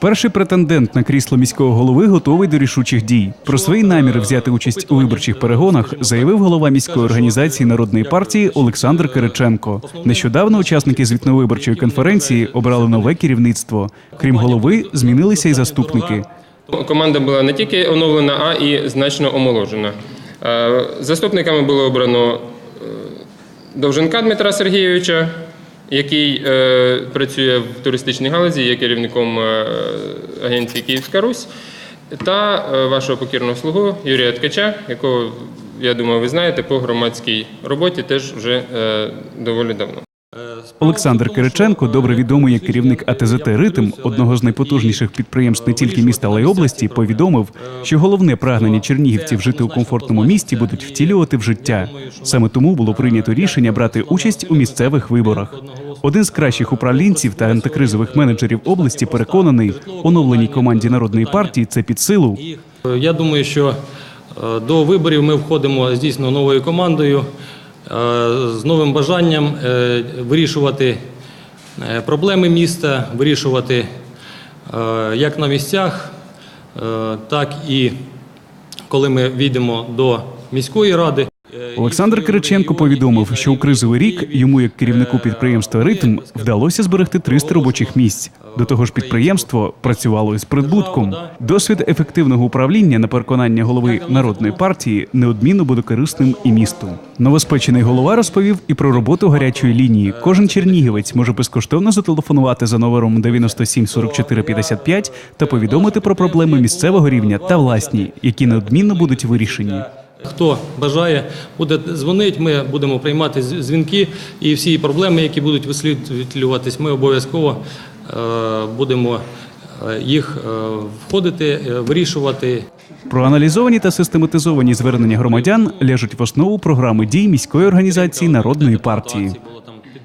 Перший претендент на крісло міського голови готовий до рішучих дій. Про свої наміри взяти участь у виборчих перегонах заявив голова міської організації народної партії Олександр Кириченко. Нещодавно учасники звітновиборчої конференції обрали нове керівництво. Крім голови, змінилися й заступники. Команда була не тільки оновлена, а і значно омоложена. Е, Заступниками було обрано е, Довженка Дмитра Сергійовича, який е, працює в туристичній галузі, є керівником е, агенції Київська Русь, та е, вашого покірного слугу Юрія Ткача, якого, я думаю, ви знаєте, по громадській роботі теж вже е, доволі давно. Олександр Кириченко, добре відомий як керівник АТЗТ Ритм, одного з найпотужніших підприємств не тільки міста, але й області, повідомив, що головне прагнення чернігівців жити у комфортному місті будуть втілювати в життя. Саме тому було прийнято рішення брати участь у місцевих виборах. Один з кращих управлінців та антикризових менеджерів області переконаний, оновленій команді народної партії це під силу. Я думаю, що е, до виборів ми входимо з дійсно новою командою, з новим бажанням е, вирішувати е, проблеми міста, вирішувати е, як на місцях, е, так і коли ми війдемо до міської ради. Олександр Кириченко повідомив, що у кризовий рік йому, як керівнику підприємства Ритм, вдалося зберегти 300 робочих місць. До того ж, підприємство працювало із прибутком. Досвід ефективного управління на переконання голови народної партії неодмінно буде корисним і місту. Новоспечений голова розповів і про роботу гарячої лінії. Кожен чернігівець може безкоштовно зателефонувати за номером 97 44 55 та повідомити про проблеми місцевого рівня та власні, які неодмінно будуть вирішені. Хто бажає, буде дзвонити, ми будемо приймати дзвінки і всі проблеми, які будуть висвітлюватись, ми обов'язково е, будемо е, їх е, входити, вирішувати. Проаналізовані та систематизовані звернення громадян ляжуть в основу програми дій міської організації народної партії.